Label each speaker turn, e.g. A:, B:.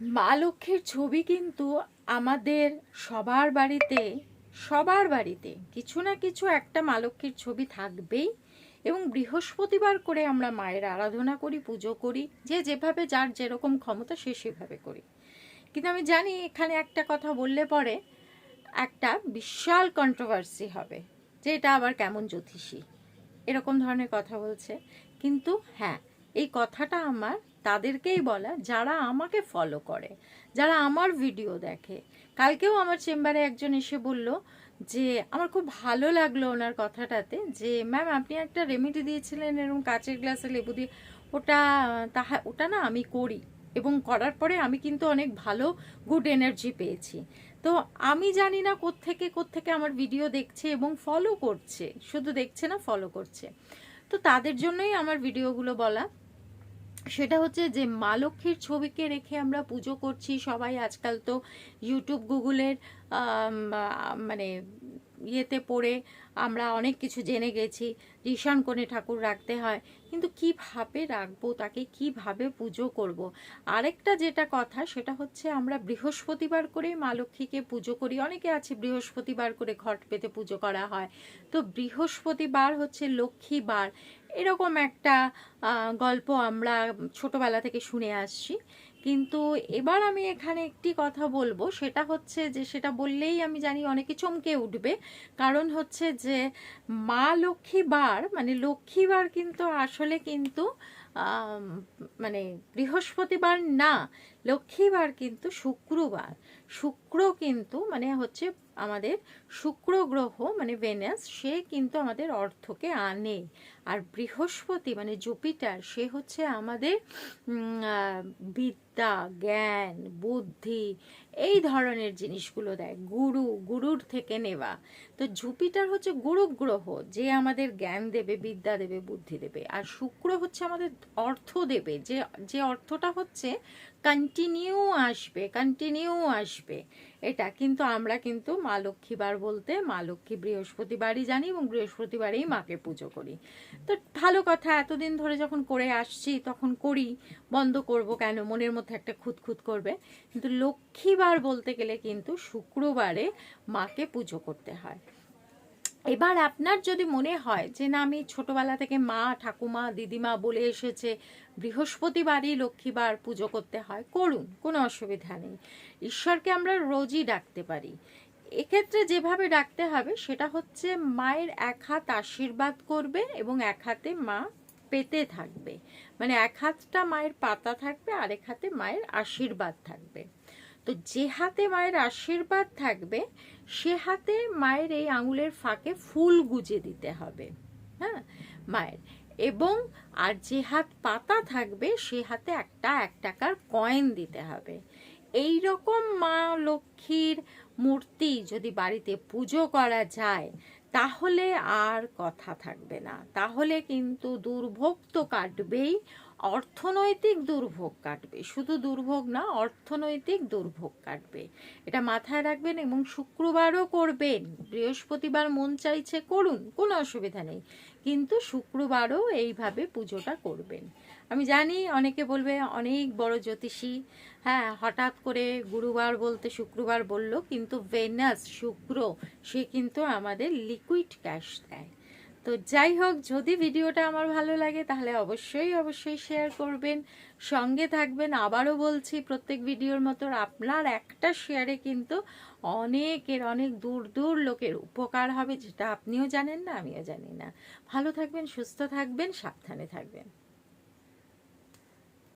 A: মা লক্ষ্মীর ছবি কিন্তু আমাদের সবার বাড়িতে সবার বাড়িতে কিছু না কিছু একটা মা লক্ষ্মীর ছবি থাকবেই এবং বৃহস্পতিবার করে আমরা মায়ের আরাধনা করি, পুজো করি, যে যেভাবে যার যেরকম ক্ষমতা সে সেভাবে করি। কিন্তু আমি জানি এখানে একটা কথা বললে পরে একটা বিশাল কন্ট্রোভার্সি হবে যে এটা আবার কেমন জ্যোতিষী। এরকম ধরনের কথা বলছে। কিন্তু হ্যাঁ এই কথাটা আমার তাদেরকেই বলা, যারা আমাকে ফলো করে, যারা আমার ভিডিও দেখে। কালকেও আমার চেম্বারে একজন এসে বলল যে, আমার খুব ভালো লাগল ওনার কথাটাতে যে, ম্যাম, আপনি একটা রেমেডি দিয়েছিলেন এরকম কাঁচের গ্লাসে লেবু দিয়ে। ওটা, তাহা, ওটা না আমি করি এবং করার পরে আমি কিন্তু অনেক ভালো গুড এনার্জি পেয়েছি। তো আমি জানি না কোত্থেকে কোত্থেকে আমার ভিডিও দেখছে এবং ফলো করছে। শুধু দেখছে না ফলো করছে। তো তাদের জন্যই আমার ভিডিওগুলো বলা। সেটা হচ্ছে যে মা লক্ষ্মীর ছবিকে রেখে আমরা পুজো করছি। সবাই আজকাল তো ইউটিউব গুগলের মানে ইয়েতে পড়ে আমরা অনেক কিছু জেনে গেছি। ঋষান কোণে ঠাকুর রাখতে হয়। কিন্তু কীভাবে রাখব? তাকে কীভাবে পুজো করব। আরেকটা যেটা কথা, সেটা হচ্ছে আমরা বৃহস্পতিবার করে মা লক্ষ্মীকে পুজো করি। অনেকে আছে বৃহস্পতিবার করে ঘট পেতে পুজো করা হয়। তো বৃহস্পতিবার হচ্ছে লক্ষ্মীবার। এরকম একটা গল্প আমরা ছোটবেলা থেকে শুনে আসছি। কিন্তু এবার আমি এখানে একটি কথা বলব। সেটা হচ্ছে যে, সেটা বললেই আমি জানি অনেকে চমকে উঠবে। কারণ হচ্ছে যে, মা লক্ষ্মী বার মানে লক্ষ্মীবার কিন্তু আসলে কিন্তু মানে বৃহস্পতিবার না। লক্ষ্মীবার কিন্তু শুক্রবার। শুক্র কিন্তু মানে হচ্ছে আমাদের শুক্র গ্রহ মানে ভেনাস, সে কিন্তু আমাদের অর্থকে আনে। আর বৃহস্পতি মানে জুপিটার, সে হচ্ছে আমাদের বিদ্যা, জ্ঞান, বুদ্ধি এই ধরনের জিনিসগুলো দেয়, গুরু, গুরুর থেকে নেওয়া। তো জুপিটার হচ্ছে গুরু গ্রহ, যে আমাদের জ্ঞান দেবে, বিদ্যা দেবে, বুদ্ধি দেবে। আর শুক্র হচ্ছে আমাদের অর্থ দেবে, যে যে অর্থটা হচ্ছে কন্টিনিউ আসবে কন্টিনিউ আসবে। এটা কিন্তু আমরা কিন্তু মা লক্ষ্মীবার বলতে মা লক্ষ্মী বৃহস্পতিবারই জানি এবং বৃহস্পতিবারেই মাকে পুজো করি। তো ভালো কথা, এতদিন ধরে যখন করে আসছি, তখন করি, বন্ধ করব কেন? মনের মধ্যে একটা খুঁতখুত করবে। কিন্তু লক্ষ্মীবার বলতে গেলে কিন্তু শুক্রবারে মাকে পুজো করতে হয়। এবার আপনার যদি মনে হয় যে, না, আমি ছোটবেলা থেকে মা, ঠাকুমা, দিদিমা বলে এসেছে, বৃহস্পতিবারই লক্ষ্মীবার পুজো করতে হয়, করুন, কোনো অসুবিধা নেই। ঈশ্বরকে আমরা রোজই ডাকতে পারি। এক্ষেত্রে যেভাবে ডাকতে হবে, সেটা হচ্ছে মায়ের এক হাত আশীর্বাদ করবে এবং এক হাতে মা পেতে থাকবে। মানে এক হাতটা মায়ের পাতা থাকবে, আরেক হাতে মায়ের আশীর্বাদ থাকবে। তো যে হাতে মায়ের আশীর্বাদ থাকবে, সে হাতে মায়ের এই আঙুলের ফাঁকে ফুল গুজে দিতে হবে হ্যাঁ? মায়ের। এবং আর যে হাত পাতা থাকবে, সে হাতে একটা এক টাকার কয়েন দিতে হবে। এই রকম মা লক্ষ্মীর মূর্তি যদি বাড়িতে পুজো করা যায়, তাহলে আর কথা থাকবে না। তাহলে কিন্তু দুর্ভোগ তো কাটবেই। অর্থনৈতিক দুর্ভোগ কাটবে। শুধু দুর্ভোগ না, অর্থনৈতিক দুর্ভোগ কাটবে। এটা মাথায় রাখবেন এবং শুক্রবারও করবেন। বৃহস্পতিবার মন চাইছে করুন, কোনো অসুবিধা নেই। কিন্তু শুক্রবারও এইভাবে পুজোটা করবেন। আমি জানি অনেকে বলবে, অনেক বড় জ্যোতিষী হ্যাঁ হঠাৎ করে গুরুবার বলতে শুক্রবার বলল, কিন্তু ভেনাস, শুক্র, সে কিন্তু আমাদের লিকুইড ক্যাশ দেয়। তো যাই হোক, যদি ভিডিওটা আমার ভালো লাগে, তাহলে অবশ্যই অবশ্যই শেয়ার করবেন। সঙ্গে থাকবেন, আবারও বলছি, প্রত্যেক ভিডিওর মতো আপনার একটা শেয়ারে কিন্তু অনেকের, অনেক দূর দূর লোকের উপকার হবে, যেটা আপনিও জানেন না, আমিও জানি না। ভালো থাকবেন, সুস্থ থাকবেন, সাবধানে থাকবেন।